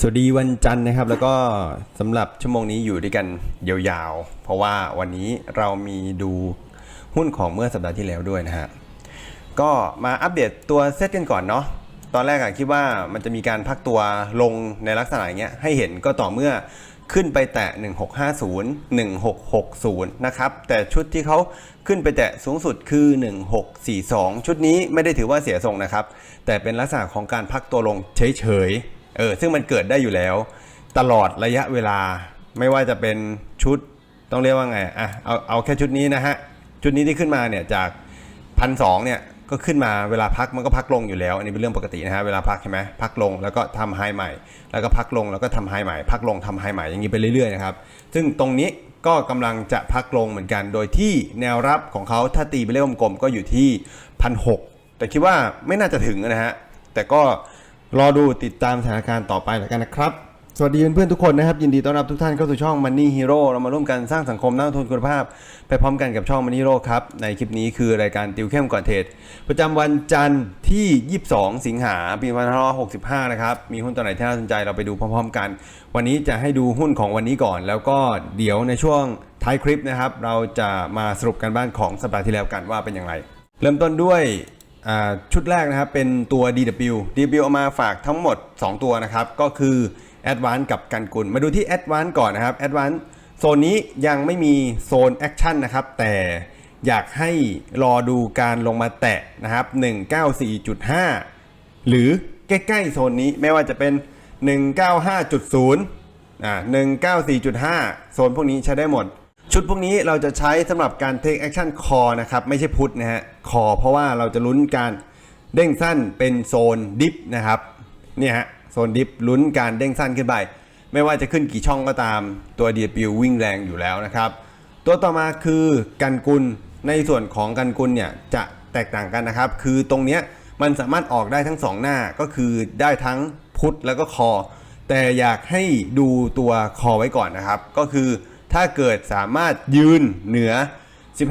สวัสดีวันจันทร์นะครับ แล้วก็สำหรับชั่วโมงนี้อยู่ด้วยกันยาวๆ เพราะว่าวันนี้เรามีดูหุ้นของเมื่อสัปดาห์ที่แล้วด้วยนะฮะก็มาอัปเดตตัวเซตกันก่อนเนาะตอนแรกอะคิดว่ามันจะมีการพักตัวลงในลักษณะอย่างเงี้ยให้เห็นก็ต่อเมื่อขึ้นไปแตะ 1650 1660 นะครับ แต่ชุดที่เขาขึ้นไปแตะสูงสุดคือ 1642 ชุดนี้ไม่ได้ถือว่าเสียทรงนะครับ แต่เป็นลักษณะของการพักตัวลงเฉยๆ เออซึ่งมันเกิดได้อยู่แล้ว ตลอดระยะเวลาไม่ว่าจะเป็นชุดต้องเรียกว่าไงอะเอาเอาแค่ชุดนี้นะฮะชุดนี้ที่ขึ้นมาเนี่ยจากพันสองเนี่ยก็ขึ้นมาเวลาพักมันก็พักลงอยู่แล้ว อันนี้เป็นเรื่องปกตินะฮะเวลาพักใช่ไหมพักลงแล้วก็ทำไฮใหม่ แล้วก็พักลงแล้วก็ทำไฮใหม่ พักลงทำไฮใหม่อย่างนี้ไปเรื่อยๆนะครับซึ่งตรงนี้ก็กำลังจะพักลงเหมือนกัน โดยที่แนวรับของเขาถ้าตีไปเลขกลมๆก็อยู่ที่พันหแต่คิดว่าไม่น่าจะถึงนะฮะแต่ก็ รอดูติดตามสถานการณ์ต่อไปแล้วกันนะครับ สวัสดีเพื่อนๆทุกคนนะครับ ยินดีต้อนรับทุกท่านเข้าสู่ช่อง Money Hero เรามาร่วมกันสร้างสังคมนักลงทุนคุณภาพ ไปพร้อมกันกับช่อง Money Hero ครับ ในคลิปนี้คือรายการติวเข้มก่อนเทรดประจำวันจันทร์ที่ 22 สิงหาปี2565 นะครับ มีหุ้นตัวไหนที่น่าสนใจเราไปดูพร้อมๆกัน วันนี้จะให้ดูหุ้นของวันนี้ก่อน แล้วก็เดี๋ยวในช่วงท้ายคลิปนะครับ เราจะมาสรุปกันบ้านของสัปดาห์ที่แล้วกันว่าเป็นอย่างไร เริ่มต้นด้วย ชุดแรกนะครับเป็นตัว DW DW เอามาฝากทั้งหมด 2 ตัวนะครับ ก็คือ Advance กับกันกุล มาดูที่ Advance ก่อนนะครับ Advance โซนนี้ยังไม่มีโซนแอคชั่นนะครับ แต่อยากให้รอดูการลงมาแตะนะครับ 194.5 หรือใกล้ๆโซนนี้ไม่ว่าจะเป็น 195.0อ่า194.5 โซนพวกนี้ใช้ได้หมด ชุดพวกนี้เราจะใช้สำหรับการ take action call นะครับ ไม่ใช่พุทนะฮะ call เพราะว่าเราจะลุ้นการเด้งสั้นเป็นโซนดิฟนะครับ เนี่ยฮะ โซนดิฟลุ้นการเด้งสั้นขึ้นไป ไม่ว่าจะขึ้นกี่ช่องก็ตามตัว DW วิ่งแรงอยู่แล้วนะครับ ตัวต่อมาคือกันกุล ในส่วนของกันกุลเนี่ยจะแตกต่างกันนะครับ คือตรงเนี้ยมันสามารถออกได้ทั้งสองหน้าก็คือได้ทั้งพุทแล้วก็คอ แต่อยากให้ดูตัวคอไว้ก่อนนะครับ ก็คือ ถ้าเกิดสามารถยืนเหนือ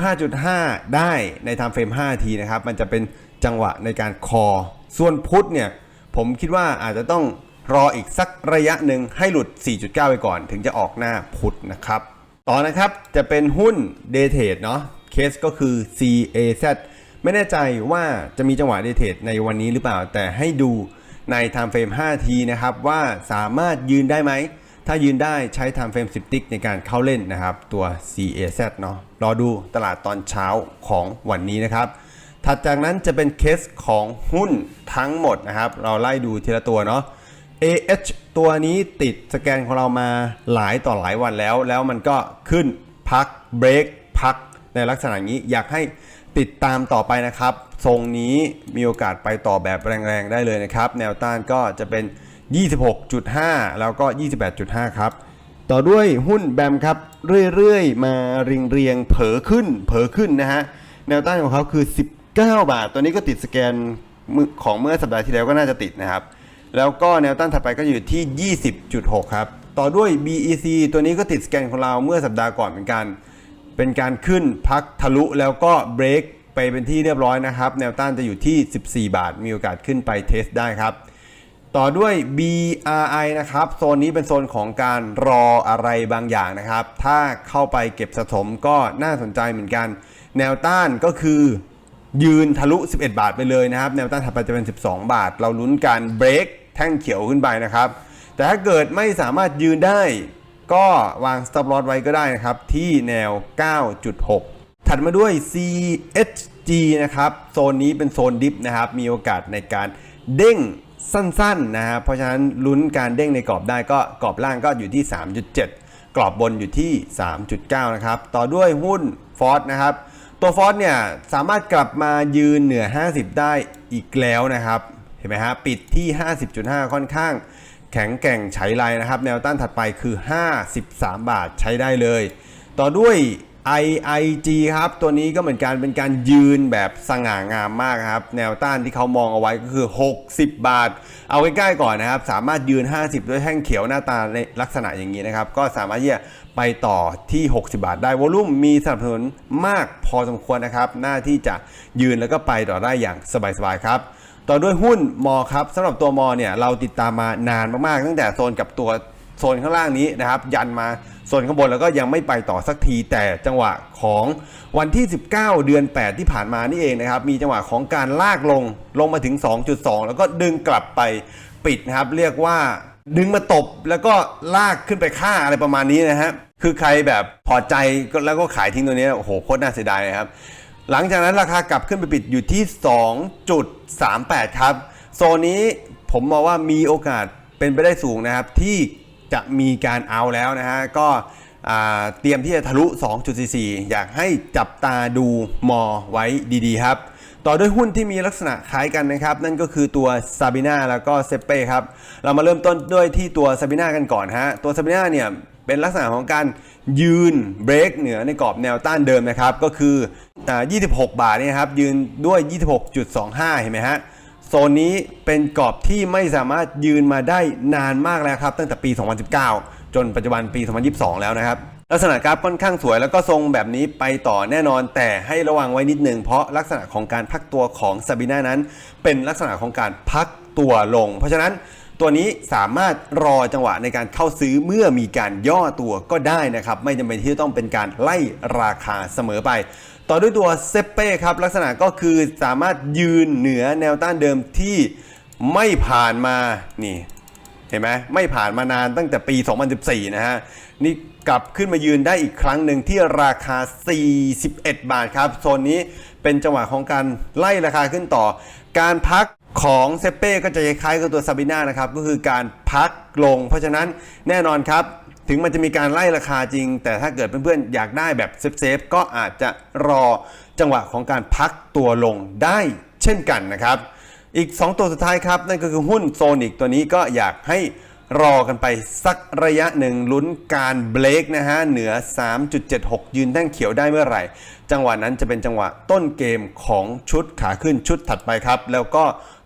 15.5 ได้ในไทม์เฟรม5ทีนะครับ มันจะเป็นจังหวะในการคอ ส่วนพุทเนี่ย ผมคิดว่าอาจจะต้องรออีกสักระยะหนึ่งให้หลุด 4.9 ไปก่อน ถึงจะออกหน้าพุทนะครับ ต่อนะครับจะเป็นหุ้น d a t a d e เนาะเคสก็คือ CAZ ไม่แน่ใจว่าจะมีจังหวะ d a t a d e ในวันนี้หรือเปล่า แต่ให้ดูใน time frame 5ทีนะครับว่าสามารถยืนได้ไหม ถ้ายืนได้ใช้ time frame 10ติกในการเข้าเล่นนะครับ ตัว CAZ เนาะรอดูตลาดตอนเช้าของวันนี้นะครับ ถัดจากนั้นจะเป็นเคสของหุ้นทั้งหมดนะครับ เราไล่ดูทีละตัวเนาะ AH ตัวนี้ติดสแกนของเรามาหลายต่อหลายวันแล้ว แล้วมันก็ขึ้นพักเบรกพักในลักษณะนี้อยากให้ติดตามต่อไปนะครับ ทรงนี้มีโอกาสไปต่อแบบแรงๆได้เลยนะครับ แนวต้านก็จะเป็น 26.5 แล้วก็ 28.5 ครับ ต่อด้วยหุ้นแบมครับ เรื่อยๆ มาเรียงเรียงเผลอขึ้น เผลอขึ้นนะฮะ แนวต้านของเขาคือ 19 บาท ตัวนี้ก็ติดสแกนของเมื่อสัปดาห์ที่แล้วก็น่าจะติดนะครับ แล้วก็แนวต้านถัดไปก็อยู่ที่ 20.6 ครับ ต่อด้วย BEC ตัวนี้ก็ติดสแกนของเราเมื่อสัปดาห์ก่อนเหมือนกัน เป็นการขึ้นพักทะลุแล้วก็เบรกไปเป็นที่เรียบร้อยนะครับ แนวต้านจะอยู่ที่ 14 บาท มีโอกาสขึ้นไปเทสได้ครับ ต่อด้วย BRI นะครับ โซนนี้เป็นโซนของการรออะไรบางอย่างนะครับ ถ้าเข้าไปเก็บสะสมก็น่าสนใจเหมือนกัน แนวต้านก็คือยืนทะลุ 11 บาทไปเลยนะครับ แนวต้านถัดไปจะเป็น 12 บาท เราลุ้นการเบรกแท่งเขียวขึ้นไปนะครับ แต่ถ้าเกิดไม่สามารถยืนได้ ก็วาง stop loss ไว้ก็ได้นะครับ ที่แนว 9.6 ถัดมาด้วย CHG นะครับ โซนนี้เป็นโซนดิฟนะครับ มีโอกาสในการเด้ง สั้นๆนะครับเพราะฉะนั้นลุ้นการเด้งในกรอบได้ก็กรอบล่างก็อยู่ที่ 3.7 กรอบบนอยู่ที่ 3.9 นะครับ ต่อด้วยหุ้นฟอสนะครับ ตัวฟอสเนี่ยสามารถกลับมายืนเหนือ 50 ได้อีกแล้วนะครับ เห็นไหมฮะปิดที่ 50.5 ค่อนข้าง แข็งแกร่งไฉไลนะครับ แนวต้านถัดไปคือ 53 บาทใช้ได้เลย ต่อด้วย IIG ครับ ตัวนี้ก็เหมือนกันเป็นการยืนแบบสง่างามมากครับ แนวต้านที่เขามองเอาไว้ก็คือ 60 บาท เอาใกล้ๆก่อนนะครับ สามารถยืน 50 ด้วยแท่งเขียวหน้าตาในลักษณะอย่างนี้นะครับ ก็สามารถที่จะไปต่อที่ 60 บาทได้วอลุ่มมีสนับสนุนมากพอสมควรนะครับ หน้าที่จะยืนแล้วก็ไปต่อได้อย่างสบายๆครับต่อด้วยหุ้นมอครับสำหรับตัวมอเนี่ยเราติดตามมานานมากๆ ตั้งแต่โซนกับตัวโซนข้างล่างนี้นะครับ ยันมา โซนข้างบนแล้วก็ยังไม่ไปต่อสักทีแต่จังหวะของวันที่ 19 เดือน 8 ที่ผ่านมานี่เองนะครับ มีจังหวะของการลากลงลงมาถึง 2.2 แล้วก็ดึงกลับไปปิดนะครับ เรียกว่าดึงมาตบแล้วก็ลากขึ้นไปฆ่าอะไรประมาณนี้นะฮะคือใครแบบพอใจแล้วก็ขายทิ้งตัวนี้โอ้โหโคตรน่าเสียดายนะครับ หลังจากนั้นราคากลับขึ้นไปปิดอยู่ที่ 2.38 ครับ โซนนี้ผมมองว่ามีโอกาสเป็นไปได้สูงนะครับที่ จะมีการเอาแล้วนะฮะ ก็เตรียมที่จะทะลุ 2.44 อยากให้จับตาดูมอไว้ดีๆ ครับต่อด้วยหุ้นที่มีลักษณะคล้ายกันนะครับ นั่นก็คือตัวซาบิน่าแล้วก็เซเป้ครับ เรามาเริ่มต้นด้วยที่ตัวซาบิน่ากันก่อนฮะ ตัวซาบิน่าเนี่ยเป็นลักษณะของการยืนเบรกเหนือในกรอบแนวต้านเดิมนะครับ ก็คือ 26 บาทเนี่ยครับ ยืนด้วย 26.25 เห็นไหมฮะ นนี้เป็นกรอบที่ไม่สามารถยืนมาได้นานมากแล้วครับ ตั้งแต่ปี 2019 จนปัจจุบันปี 2022 แล้วนะครับ ลักษณะกราฟค่อนข้างสวยแล้วก็ทรงแบบนี้ไปต่อแน่นอน แต่ให้ระวังไว้นิดนึงเพราะลักษณะของการพักตัวของซาบิน่านั้น เป็นลักษณะของการพักตัวลง เพราะฉะนั้นตัวนี้สามารถรอจังหวะในการเข้าซื้อเมื่อมีการย่อตัวก็ได้นะครับ ไม่จำเป็นที่จะต้องเป็นการไล่ราคาเสมอไป ต่อด้วยตัวเซเป้ครับลักษณะก็คือสามารถยืนเหนือแนวต้านเดิมที่ไม่ผ่านมานี่เห็นไหมไม่ผ่านมานานตั้งแต่ปี 2014 นะฮะ นี่กลับขึ้นมายืนได้อีกครั้งหนึ่งที่ราคา 41 บาทครับ โซนนี้เป็นจังหวะของการไล่ราคาขึ้นต่อ การพักของเซเป้ก็จะคล้ายกับตัวซาบิน่านะครับ ก็คือการพักลง เพราะฉะนั้นแน่นอนครับ ถึงมันจะมีการไล่ราคาจริง แต่ถ้าเกิดเพื่อนๆอยากได้แบบเซฟๆก็อาจจะรอจังหวะของการพักตัวลงได้เช่นกันนะครับ อีก 2 ตัวสุดท้ายครับ นั่นก็คือหุ้นโซนิกตัวนี้ก็อยากให้รอกันไปสักระยะหนึ่งลุ้นการเบรกนะฮะ เหนือ 3.76 ยืนแท่งเขียวได้เมื่อไหร่ จังหวะนั้นจะเป็นจังหวะต้นเกมของชุดขาขึ้นชุดถัดไปครับ แล้วก็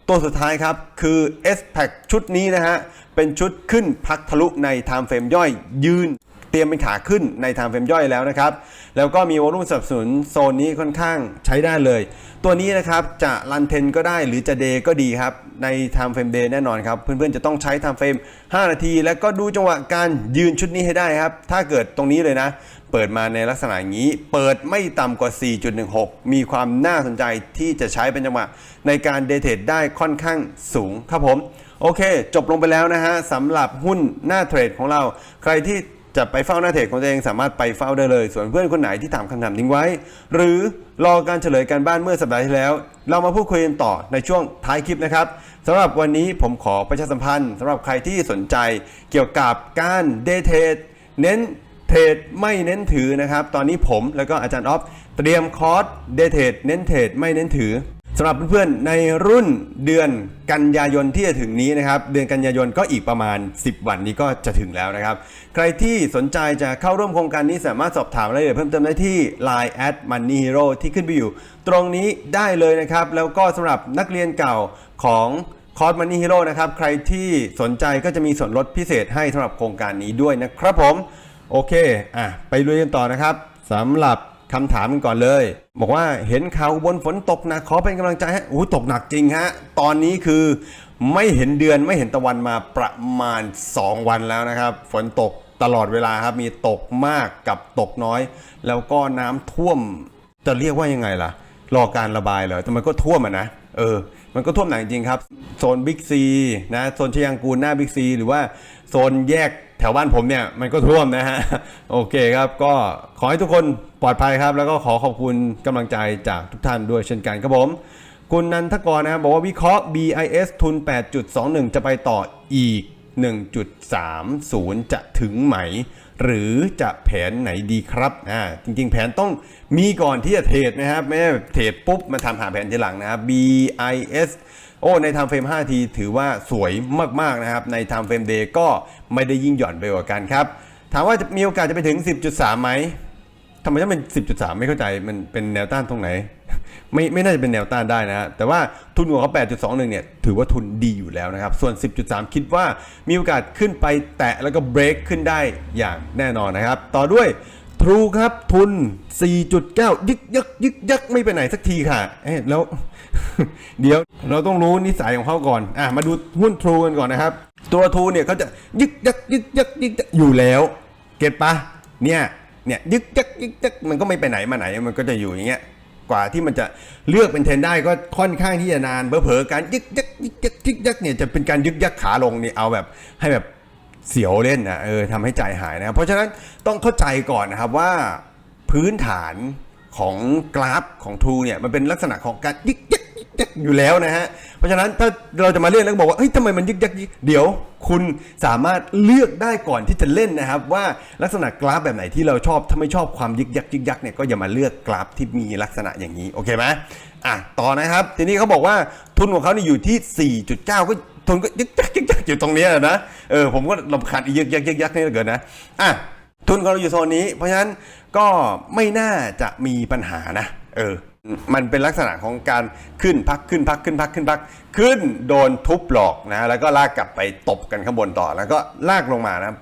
ตัวสุดท้ายครับ คือ s p a c ชุดนี้นะฮะ เป็นชุดขึ้นพักทะลุใน time frame ย่อยยืน เตรียมเป็นขาขึ้นใน time frame ย่อยแล้วนะครับ แล้วก็มีวอลุ่มสนับสนุนโซนนี้ค่อนข้างใช้ได้เลย ตัวนี้นะครับจะรันเทนก็ได้หรือจะเดย์ก็ดีครับ ใน time frame day แน่นอนครับ เพื่อนๆจะต้องใช้ time frame 5นาที แล้วก็ดูจังหวะการยืนชุดนี้ให้ได้ครับ ถ้าเกิดตรงนี้เลยนะเปิดมาในลักษณะอย่างนี้ เปิดไม่ต่ำกว่า 4.16 มีความน่าสนใจที่จะใช้เป็นจังหวะในการเดทเทรดได้ค่อนข้างสูงครับผม โอเค จบลงไปแล้วนะฮะสำหรับหุ้นหน้าเทรดของเรา ใครที่จะไปเฝ้าหน้าเทรดของตัวเองสามารถไปเฝ้าได้เลย ส่วนเพื่อนคนไหนที่ถามคำถามทิ้งไว้ หรือรอการเฉลยการบ้านเมื่อสัปดาห์ที่แล้ว เรามาพูดคุยกันต่อในช่วงท้ายคลิปนะครับสำหรับวันนี้ผมขอประชาสัมพันธ์สำหรับใครที่สนใจเกี่ยวกับการเดทเทรดเน้นเทรดไม่เน้นถือนะครับ ตอนนี้ผมแล้วก็อาจารย์ออฟเตรียมคอร์สเดทเทรดเน้นเทรดไม่เน้นถือ สำหรับเพื่อนๆในรุ่นเดือนกันยายนที่จะถึงนี้นะครับ เดือนกันยายนก็อีกประมาณ 10 วันนี้ก็จะถึงแล้วนะครับ ใครที่สนใจจะเข้าร่วมโครงการนี้สามารถสอบถามรายละเอียดเพิ่มเติมได้ที่ Line at Money Hero ที่ขึ้นไปอยู่ ตรงนี้ได้เลยนะครับ แล้วก็สำหรับนักเรียนเก่าของคอร์สมันนี่ฮีโร่นะครับ ใครที่สนใจก็จะมีส่วนลดพิเศษให้สำหรับโครงการนี้ด้วยนะครับผม โอเค อะ ไปลุยกันต่อนะครับสำหรับ คำถามกันก่อนเลย บอกว่าเห็นข่าวบนฝนตกนะขอเป็นกำลังใจฮะโอ้ตกหนักจริงฮะ ตอนนี้คือไม่เห็นเดือนไม่เห็นตะวันมาประมาณ 2 วันแล้วนะครับ ฝนตกตลอดเวลาครับ มีตกมากกับตกน้อย แล้วก็น้ำท่วมจะเรียกว่ายังไงล่ะ รอการระบายเหรอแต่มันก็ท่วมอะนะ เออ มันก็ท่วมหนักจริงครับ โซนบิ๊กซีนะโซนชยังกูลหน้าบิ๊กซีหรือว่าโซนแยกแถวบ้านผมเนี่ยมันก็ท่วมนะฮะ โอเคครับ ก็ขอให้ทุกคนปลอดภัยครับ แล้วก็ขอขอบคุณกำลังใจจากทุกท่านด้วยเช่นกันครับผม คุณนันทกรนะครับบอกว่าวิเคราะห์ BIS ทุน 8.21 จะไปต่ออีก 1.30 จะถึงไหม หรือจะแผนไหนดีครับอ่าจริงๆ แผนต้องมีก่อนที่จะเทรดนะครับ ไม่ใช่เทรดปุ๊บมาทำหาแผนทีหลังนะครับ BIS โอ้ใน time frame 5ทีถือว่าสวยมากๆนะครับ ใน time frame day ก็ไม่ได้ยิ่งหย่อนไปกว่ากันครับ ถามว่าจะมีโอกาสจะไปถึง 10.3ไหมทำไมต้องเป็น 10.3 ไม่เข้าใจมันเป็นแนวต้านตรงไหน ไม่ไม่น่าจะเป็นแนวต้านได้นะฮะแต่ว่าทุนของเขา8.21 เนี่ย ถือว่าทุนดีอยู่แล้วนะครับ ส่วน 10.3 คิดว่ามีโอกาสขึ้นไปแตะแล้วก็เบรกขึ้นได้อย่างแน่นอนนะครับ ต่อด้วยทรูครับทุน 4.9 ยึกยักยึกยักไม่ไปไหนสักทีค่ะเอ๊ะแล้ว เดี๋ยวเราต้องรู้นิสัยของเขาก่อนอะมาดูหุ้นทรูกันก่อนนะครับ ตัวทรูเนี่ยเขาจะยึกยักยึกยักยึกยักอยู่แล้ว เก็ตปะเนี่ยเนี่ยยึกยักยึกยักมันก็ไม่ไปไหนมาไหนมันก็จะอยู่อย่างเงี้ย กว่าที่มันจะเลือกเป็นเทรนได้ก็ค่อนข้างที่จะนานเผลอๆการยึกยักยึกยักยึกยักเนี่ยจะเป็นการยึกยักขาลงนี่เอาแบบให้แบบเสียวเล่นนะเออทำให้ใจหายนะ เพราะฉะนั้นต้องเข้าใจก่อนนะครับว่าพื้นฐานของกราฟของทูเนี่ยมันเป็นลักษณะของการยึกยักยึกยัก อยู่แล้วนะฮะ เพราะฉะนั้นถ้าเราจะมาเล่นแล้วบอกว่าเฮ้ยทำไมมันยึกยักยึกเดี๋ยวคุณสามารถเลือกได้ก่อนที่จะเล่นนะครับ ว่าลักษณะกราฟแบบไหนที่เราชอบถ้าไม่ชอบความยึกยักยึกยักเนี่ยก็อย่ามาเลือกกราฟที่มีลักษณะอย่างนี้โอเคไหมอะต่อนะครับ ทีนี้เขาบอกว่าทุนของเขานี่อยู่ที่ 4.9 ก็ทุนก็ยึกยักยึกยักอยู่ตรงนี้นะเออผมก็ลำคาญยึกยักยึกยักนี่เหลือเกินนะอะทุนของเราอยู่โซนนี้ เพราะฉะนั้นก็ไม่น่าจะมีปัญหานะ เออ มันเป็นลักษณะของการขึ้นพักขึ้นพักขึ้นพักขึ้นพัก ขึ้นโดนทุบหลอกนะแล้วก็ลากกลับไปตบกันข้างบนต่อ แล้วก็ลากลงมานะ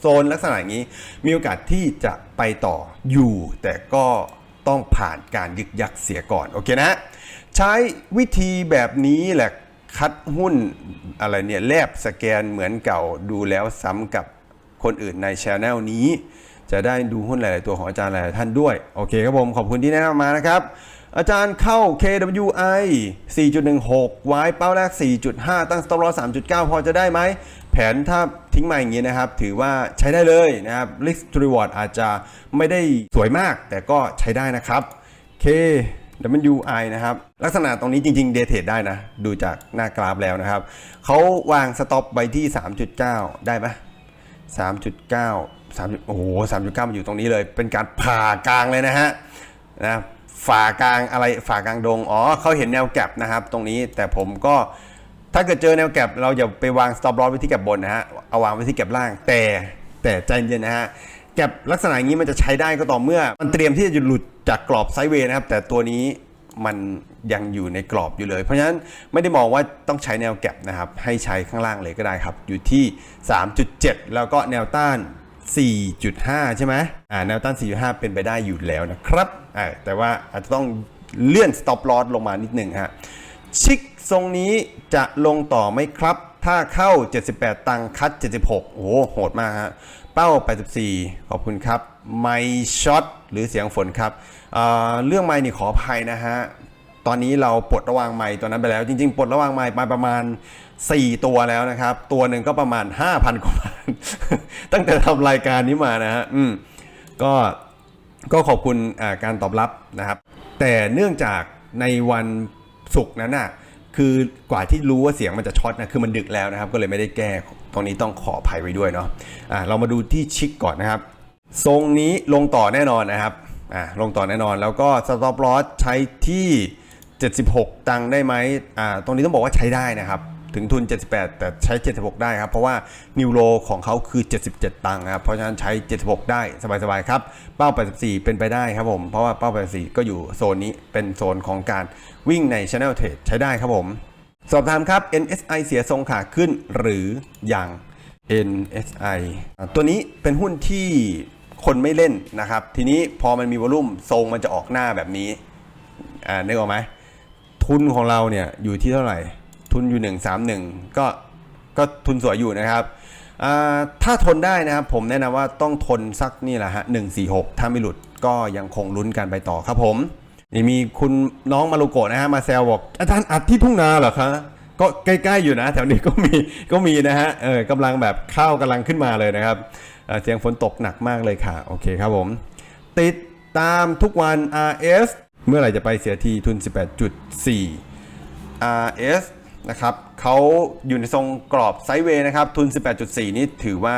โซนลักษณะอย่างนี้มีโอกาสที่จะไปต่ออยู่ แต่ก็ต้องผ่านการยึกยักเสียก่อนโอเคนะ ใช้วิธีแบบนี้แหละคัดหุ้นอะไรเนี่ยแลบสแกนเหมือนเก่าดูแล้วซ้ำกับคนอื่นในช anel นี้ จะได้ดูหุ้นหลาย ๆ ตัวของอาจารย์หลาย ๆ ท่านด้วย โอเคครับผม ขอบคุณที่แนะนำมานะครับ อาจารย์เข้า KWI 4.16 ไว้เป้าแรก 4.5 ตั้ง stop 3.9 พอจะได้ไหม แผนถ้าทิ้งมาอย่างนี้นะครับ ถือว่าใช้ได้เลยนะครับ risk to reward อาจจะไม่ได้สวยมาก แต่ก็ใช้ได้นะครับ K WI นะครับ ลักษณะตรงนี้จริง ๆ เดทเทรดได้นะ ดูจากหน้ากราฟแล้วนะครับ เขาวางสต็อปไว้ที่ 3.9 ได้ไหม3.9 3โอ้โห3.9มันอยู่ตรงนี้เลย เป็นการผ่ากลางเลยนะฮะนะฝ่ากลางอะไรฝ่ากลางดงอ๋อเขาเห็นแนวแก็บนะครับ ตรงนี้แต่ผมก็ถ้าเกิดเจอแนวแก็บเราอย่าไปวาง stop loss ไว้ที่แก็บบนนะฮะเอาวางไว้ที่แก็บล่าง แต่แต่ใจเย็นนะฮะแก็บลักษณะอย่างนี้มันจะใช้ได้ก็ต่อเมื่อ มันเตรียมที่จะหลุดจากกรอบไซด์เวย์นะครับ แต่ตัวนี้มันยังอยู่ในกรอบอยู่เลย เพราะฉะนั้นไม่ได้มองว่าต้องใช้แนวแก็บนะครับ ให้ใช้ข้างล่างเลยก็ได้ครับ อยู่ที่ 3.7 แล้วก็แนวต้าน 4.5 ใช่ไหมอ่าแนวต้าน 4.5 เป็นไปได้อยู่แล้วนะครับอ่าแต่ว่าอาจจะต้องเลื่อน stop loss ลงมานิดหนึ่งฮะชิกทรงนี้จะลงต่อไหมครับ ถ้าเข้า 78 ตังค์คัด 76 โอ้โหโหดมากฮะเป้า 84 ขอบคุณครับไมช็อตหรือเสียงฝนครับเอ่อเรื่องไมค์นี่ขออภัยนะฮะ ตอนนี้เราปลดระวางไม้ตัวนั้นไปแล้ว จริงๆปลดระวางไม้มาประมาณ 4 ตัวแล้วนะครับ ตัวหนึ่งก็ประมาณ 5,000กว่าบาทตั้งแต่ทำรายการนี้มานะฮะอืมก็ก็ขอบคุณการตอบรับนะครับ แต่เนื่องจากในวันศุกร์นั้นน่ะคือกว่าที่รู้ว่าเสียงมันจะช็อตนะคือมันดึกแล้วนะครับ ก็เลยไม่ได้แก้ตรงนี้ต้องขออภัยไว้ด้วยเนาะอ่าเรามาดูที่ชิกก่อนนะครับ ทรงนี้ลงต่อแน่นอนนะครับอ่าลงต่อแน่นอนแล้วก็ stop loss ใช้ที่ 76 ตังค์ได้ไหมอ่าตรงนี้ต้องบอกว่าใช้ได้นะครับ ถึงทุน 78 แต่ใช้ 76 ได้ครับ เพราะว่านิวโรของเขาคือ 77 ตังค์ครับ เพราะฉะนั้นใช้ 76 ได้สบายๆครับ เป้า 84 เป็นไปได้ครับผม เพราะว่าเป้า 84 ก็อยู่โซนนี้เป็นโซนของการวิ่งใน Channel Trade ใช้ได้ครับผม สอบถามครับ NSI เสียทรงขาขึ้นหรือยัง NSI ตัวนี้เป็นหุ้นที่คนไม่เล่นนะครับ ทีนี้พอมันมีวอลุ่มทรงมันจะออกหน้าแบบนี้ อ่านึกออกไหมทุนของเราเนี่ยอยู่ที่เท่าไหร่ ทุนอยู่ 131 ก็ก็ทุนสวยอยู่นะครับ ถ้าทนได้นะครับ ผมแนะนำว่าต้องทนสักนี่แหละฮะ 146 ถ้าไม่หลุดก็ยังคงลุ้นกันไปต่อครับผมนี่มีคุณน้องมารุโกะนะฮะมาแซวบอกอาจารย์อัดที่ทุ่งนาเหรอคะก็ใกล้ๆอยู่นะ แถวนี้ก็มีก็มีนะฮะเออกำลังแบบข้าวกำลังขึ้นมาเลยนะครับเเสียงฝนตกหนักมากเลยค่ะ โอเคครับผม ติดตามทุกวัน RS เมื่อไหร่จะไปเสียทีทุน 18.4 RS นะครับเขาอยู่ในทรงกรอบไซด์เวย์นะครับ ทุน 18.4 นี่ถือว่า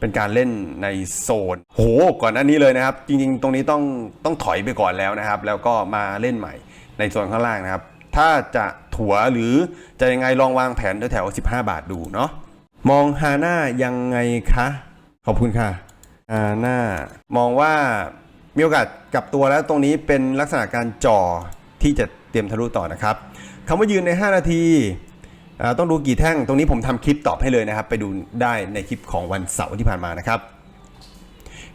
เป็นการเล่นในโซน โห ก่อนหน้านี้เลยนะครับ จริงๆ ตรงนี้ต้องต้องถอยไปก่อนแล้วนะครับ แล้วก็มาเล่นใหม่ในโซนข้างล่างนะครับ ถ้าจะถัวหรือจะยังไงลองวางแผนแถวๆ15 บาทดูเนาะ มองฮาน่ายังไงคะ ขอบคุณค่ะฮาน่ามองว่ามีโอกาสกลับตัวแล้วตรงนี้เป็นลักษณะการจ่อที่จะเตรียมทะลุต่อนะครับ คำว่ายืนใน 5 นาทีต้องดูกี่แท่ง ตรงนี้ผมทำคลิปตอบให้เลยนะครับ ไปดูได้ในคลิปของวันเสาร์ที่ผ่านมานะครับ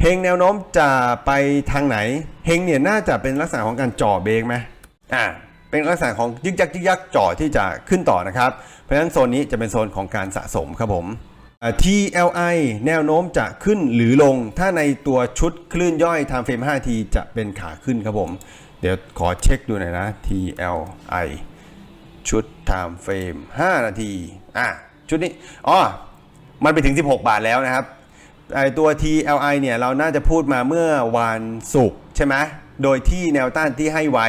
เฮงแนวโน้มจะไปทางไหนเฮงเนี่ยน่าจะเป็นลักษณะของการจ่อเบรกไหมอ่าเป็นลักษณะของยึกยักยึกยักจ่อที่จะขึ้นต่อนะครับ เพราะฉะนั้นโซนนี้จะเป็นโซนของการสะสมครับผม TLI แนวโน้มจะขึ้นหรือลง ถ้าในตัวชุดคลื่นย่อย time frame 5ทีจะเป็นขาขึ้นครับผม เดี๋ยวขอเช็คดูหน่อยนะ TLI ชุด time frame 5 นาที อะ ชุดนี้ อ๋อ มันไปถึง 16 บาทแล้วนะครับ ไอตัว TLI เนี่ย เราน่าจะพูดมาเมื่อวันศุกร์ใช่ไหม โดยที่แนวต้านที่ให้ไว้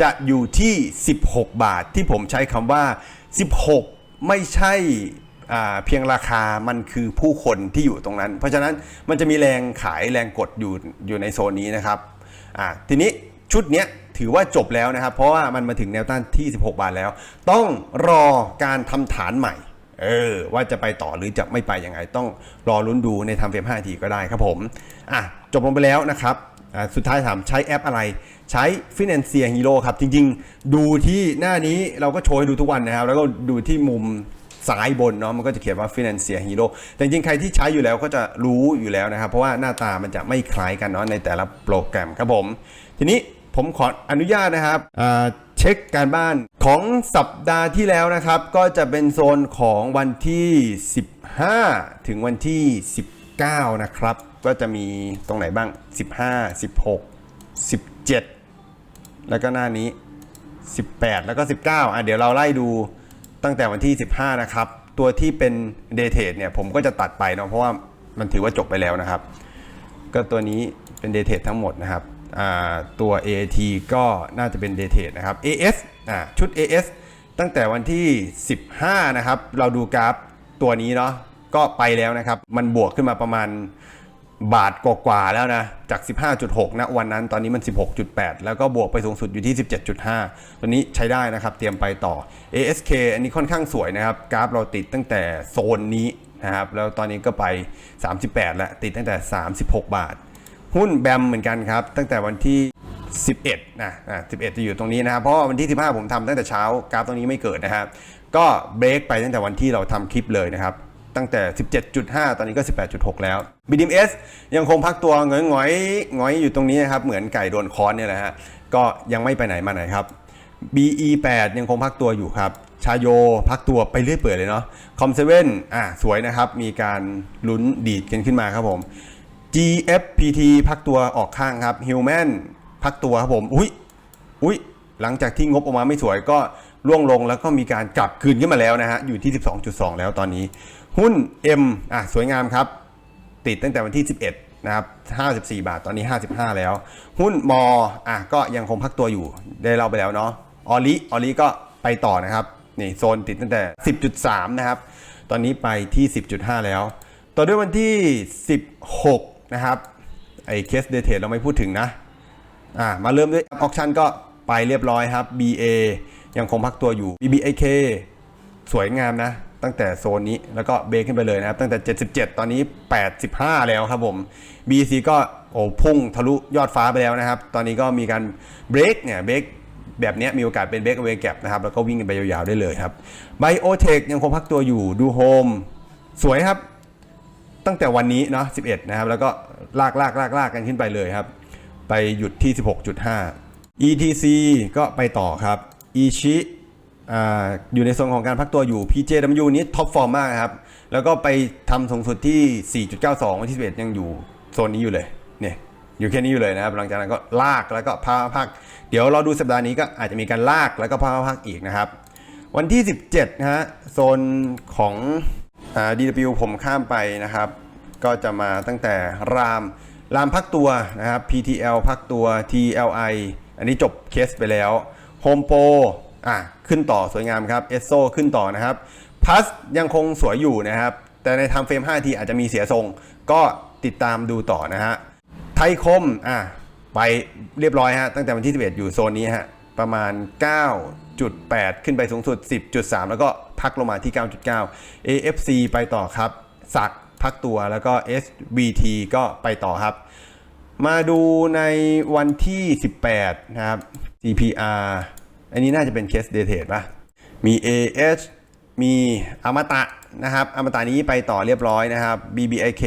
จะอยู่ที่ 16 บาท ที่ผมใช้คำว่า 16 ไม่ใช่อ่าเพียงราคามันคือผู้คนที่อยู่ตรงนั้น เพราะฉะนั้นมันจะมีแรงขายแรงกดอยู่อยู่ในโซนนี้นะครับอ่าทีนี้ชุดเนี้ย ถือว่าจบแล้วนะครับ เพราะว่ามันมาถึงแนวต้านที่ 16 บาทแล้ว ต้องรอการทำฐานใหม่ เออ ว่าจะไปต่อหรือจะไม่ไปยังไง ต้องรอลุ้นดูในทำเฟรม5ทีก็ได้ครับผมอะจบลงไปแล้วนะครับสุดท้ายถามใช้แอปอะไร ใช้ Financier Hero ครับ จริงๆ ดูที่หน้านี้เราก็โชว์ให้ดูทุกวันนะครับ แล้วก็ดูที่มุมซ้ายบนเนาะมันก็จะเขียนว่า Financier Hero แต่จริงๆ ใครที่ใช้อยู่แล้วก็จะรู้อยู่แล้วนะครับ เพราะว่าหน้าตามันจะไม่คล้ายกันเนาะในแต่ละโปรแกรมครับผม ทีนี้ ผมขออนุญาตนะครับเช็คการบ้านของสัปดาห์ที่แล้วนะครับ ก็จะเป็นโซนของวันที่ 15 ถึงวันที่ 19 นะครับ ก็จะมีตรงไหนบ้าง 15 16 17 แล้วก็หน้านี้ 18 แล้วก็ 19อะเดี๋ยวเราไล่ดูตั้งแต่วันที่ 15 นะครับ ตัวที่เป็นเดทเทดเนี่ยผมก็จะตัดไปเนาะเพราะว่ามันถือว่าจบไปแล้วนะครับ ก็ตัวนี้เป็นเดทเทดทั้งหมดนะครับ ตัว AAT ก็น่าจะเป็นเดทเทดนะครับ AS ชุด AS ตั้งแต่วันที่ 15 นะครับ เราดูกราฟตัวนี้เนาะก็ไปแล้วนะครับ มันบวกขึ้นมาประมาณบาทกว่าๆแล้วนะ จาก 15.6นะวันนั้นตอนนี้มัน 16.8 แล้วก็บวกไปสูงสุดอยู่ที่ 17.5ตัวนี้ใช้ได้นะครับ เตรียมไปต่อ ASK อันนี้ค่อนข้างสวยนะครับ กราฟเราติดตั้งแต่โซนนี้นะครับ แล้วตอนนี้ก็ไป 38 แล้ว ติดตั้งแต่ 36 บาท หุ้นแบมเหมือนกันครับ ตั้งแต่วันที่ 11นะอะ11 จะอยู่ตรงนี้นะครับเพราะวันที่ 15 ผมทำตั้งแต่เช้ากราฟตรงนี้ไม่เกิดนะครับก็เบรกไปตั้งแต่วันที่เราทำคลิปเลยนะครับตั้งแต่ 17.5 ตอนนี้ก็ 18.6 แล้ว BDMs ยังคงพักตัวหงอยหงอยๆหงอยอยู่ตรงนี้นะครับ เหมือนไก่โดนค้อนเนี่ยแหละฮะ ก็ยังไม่ไปไหนมาไหนครับ BE8 ยังคงพักตัวอยู่ครับ ชาโยพักตัวไปเรื่อยเปื่อยเลยเนาะ คอมเซเว่นอะสวยนะครับ มีการลุ้นดีดกันขึ้นมาครับผม GFPT พักตัวออกข้างครับ Human พักตัวครับผม อุ้ยอุ้ยหลังจากที่งบออกมาไม่สวยก็ร่วงลงแล้วก็มีการกลับคืนขึ้นมาแล้วนะฮะ อยู่ที่ 12.2 แล้วตอนนี้ หุ้น M อะสวยงามครับ ติดตั้งแต่วันที่ 11 นะครับ 54 บาท ตอนนี้ 55 แล้ว หุ้นมออะก็ยังคงพักตัวอยู่ ได้เล่าไปแล้วเนาะ ออลิ ออลิก็ไปต่อนะครับ นี่โซนติดตั้งแต่ 10.3 นะครับ ตอนนี้ไปที่ 10.5 แล้ว ต่อด้วยวันที่ 16 นะครับไอ้เคสเดเทเราไม่พูดถึงนะอ่ามาเริ่มด้วยออคชั่นก็ไปเรียบร้อยครับ BA ยังคงพักตัวอยู่ BBAK สวยงามนะ ตั้งแต่โซนนี้แล้วก็เบรกขึ้นไปเลยนะครับ ตั้งแต่ 77 ตอนนี้ 85 แล้วครับผม BC ก็โอ้พุ่งทะลุยอดฟ้าไปแล้วนะครับ ตอนนี้ก็มีการเบรกเนี่ยเบรกแบบนี้มีโอกาสเป็นเบรกเวแก p นะครับ แล้วก็วิ่งกันไปยาวๆได้เลยครับ Biotech ยังคงพักตัวอยู่ดูโฮมสวยครับ ตั้งแต่วันนี้เนาะ11 นะครับ แล้วก็ลากลากลากลากกันขึ้นไปเลยครับ ไปหยุดที่ 16.5 ETC ก็ไปต่อครับ Ichi อ่าอยู่ในโซนของการพักตัวอยู่ PJW นี้ท็อปฟอร์มมากครับ แล้วก็ไปทำสูงสุดที่ 4.92 วันที่ 11 ยังอยู่โซนนี้อยู่เลยเนี่ยอยู่แค่นี้อยู่เลยนะครับ หลังจากนั้นก็ลากแล้วก็พาพัก เดี๋ยวเราดูสัปดาห์นี้ก็อาจจะมีการลากแล้วก็พาพักอีกนะครับ วันที่ 17นะฮะโซนของ DW ผมข้ามไปนะครับ ก็จะมาตั้งแต่รามรามพักตัวนะครับ PTL พักตัว TLI อันนี้จบเคสไปแล้ว Home Pro อะขึ้นต่อสวยงามครับ ESSO ขึ้นต่อนะครับ Plus ยังคงสวยอยู่นะครับ แต่ในทำเฟรม 5 ทีอาจจะมีเสียทรง ก็ติดตามดูต่อนะฮะไทยคมอะไปเรียบร้อยฮะตั้งแต่วันที่ 11 อยู่โซนนี้ฮะประมาณ 9 9.8ขึ้นไปสูงสุด 10.3 แล้วก็พักลงมาที่ 9.9 AFC ไปต่อครับ สักพักตัวแล้วก็ SVT ก็ไปต่อครับ มาดูในวันที่ 18 นะครับ CPR อันนี้น่าจะเป็นเคสเดทเทดป่ะ มี AH มีอมตะนะครับอมตะนี้ไปต่อเรียบร้อยนะครับ BBIK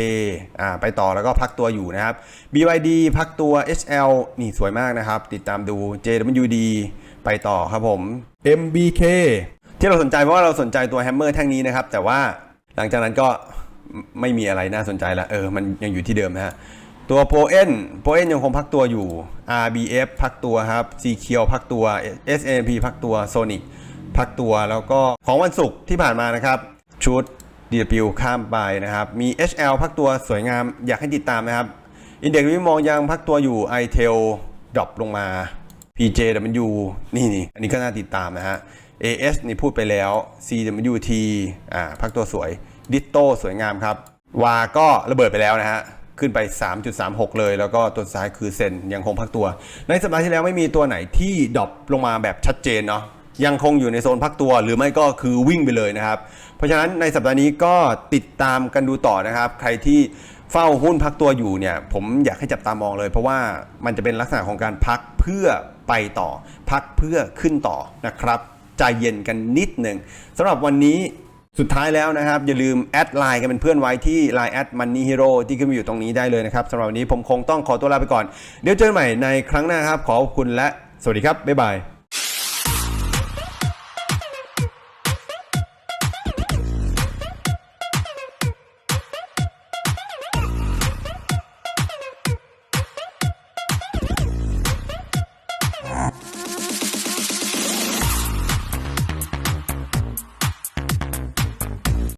อ่าไปต่อแล้วก็พักตัวอยู่นะครับ BYD พักตัว HL นี่สวยมากนะครับ ติดตามดู JWD ไปต่อครับผม MBK ที่เราสนใจเพราะว่าเราสนใจตัวแฮมเมอร์แท่งนี้นะครับ แต่ว่าหลังจากนั้นก็ไม่มีอะไรน่าสนใจละเออ มันยังอยู่ที่เดิมนะฮะ ตัวโปเอนโปเอนยังคงพักตัวอยู่ RBF พักตัวครับ c q พักตัว SNP พักตัว Sonic พักตัวแล้วก็ของวันศุกร์ที่ผ่านมานะครับ ชุด DW ข้ามไปนะครับ มี HL พักตัวสวยงามอยากให้ติดตามนะครับอินเด็กซ์วิมองยังพักตัวอยู่ iTel ดรอปลงมา PJW นี่นี่อันนี้ก็น่าติดตามนะฮะ AS นี่พูดไปแล้ว CWT อ่าพักตัวสวย Ditto สวยงามครับ วาก็ระเบิดไปแล้วนะฮะ ขึ้นไป 3.36 เลย แล้วก็ตัวสุดท้ายคือเซนยังคงพักตัว ในสัปดาห์ที่แล้วไม่มีตัวไหนที่ดรอปลงมาแบบชัดเจนเนาะยังคงอยู่ในโซนพักตัวหรือไม่ก็คือวิ่งไปเลยนะครับ เพราะฉะนั้นในสัปดาห์นี้ก็ติดตามกันดูต่อนะครับ ใครที่เฝ้าหุ้นพักตัวอยู่เนี่ย ผมอยากให้จับตามองเลย เพราะว่ามันจะเป็นลักษณะของการพักเพื่อ ไปต่อ พักเพื่อขึ้นต่อนะครับใจเย็นกันนิดหนึ่งสำหรับวันนี้สุดท้ายแล้วนะครับ อย่าลืมแอดไลน์กันเป็นเพื่อนไว้ที่ Line แอดมันนี่ฮีโร่ที่ขึ้นมาอยู่ตรงนี้ได้เลยนะครับสำหรับวันนี้ผมคงต้องขอตัวลาไปก่อน เดี๋ยวเจอกันใหม่ในครั้งหน้าครับ ขอขอบคุณและสวัสดีครับ บ๊ายบาย